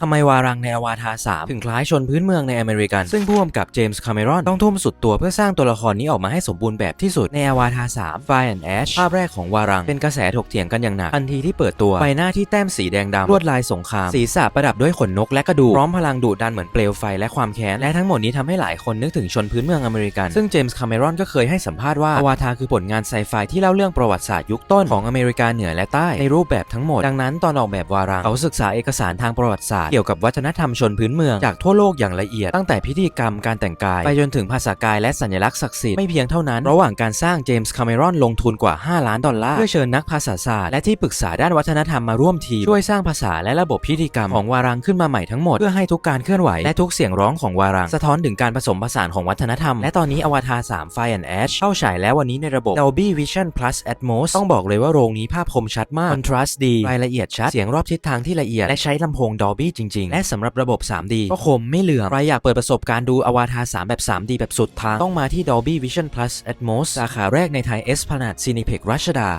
ทำไมวารังในอวาตาร3ถึงคล้ายชนพื้นเมืองในอเมริกัน ซึ่งผู้กำกับเจมส์คาเมรอนต้องทุ่มสุดตัวเพื่อสร้างตัวละครนี้ออกมาให้สมบูรณ์แบบที่สุดในอวาตาร3 Fire and Ash ภาพแรกของวารัง เป็นกระแสถกเถียงกันอย่างหนักทันทีที่เปิดตัวใบหน้าที่แต้มสีแดงดำลวดลายสงคราม ศีรษะประดับด้วยขนนกและกระดูกพร้อมพลังดุดันเหมือนเปลวไฟและความแค้นและทั้งหมดนี้ทำให้หลายคนนึกถึงชนพื้นเมืองอเมริกัน ซึ่งเจมส์คาเมรอนก็เคยให้สัมภาษณ์ว่าอวาตารคือผลงานไซไฟที่เล่าเรื่องประวัติศาสตร์ยุคต้นของอเมริกาเหนือและใต้ในรูปแบบทั้งหมดดังนั้นตอนออกแบบวารังเขาศึกษาเอกสารทางประวัติศาสตร์เกี่ยวกับวัฒนธรรมชนพื้นเมืองจากทั่วโลกอย่างละเอียด ตั้งแต่พิธีกรรมการแต่งกาย ไปจนถึงภาษากายและสัญลักษณ์ศักดิ์สิทธิ์ไม่เพียงเท่านั้น ระหว่างการสร้างเจมส์คาเมรอนลงทุนกว่า 5 ล้านดอลลาร์เพื่อเชิญนักภาษาศาสตร์และที่ปรึกษาด้านวัฒนธรรมมาร่วมทีมช่วยสร้างภาษาและระบบพิธีกรรมของวารังขึ้นมาใหม่ทั้งหมดเพื่อให้ทุกการเคลื่อนไหวและทุกเสียงร้องของวารังสะท้อนถึงการผสมผสานของวัฒนธรรม และตอนนี้อวตาร3 Fire and Ash เข้าฉายแล้ววันนี้ในระบบ Dolby Vision Plus Atmos ต้องบอกเลยว่าโรงนี้ภาพคมชัดมาก contrast ดีรายละเอียดชัดเสียงรอบทิศทางที่ละเอียดและใช้ลำโพง Dolby จริง ๆ และสำหรับระบบ 3D ก็คมไม่เหลื่อม ใครอยากเปิดประสบการณ์ดูอวตาร 3 แบบ 3D แบบสุดทาง ต้องมาที่ Dolby Vision Plus Atmos สาขาแรกในไทย Esplanade Cineplex รัชดา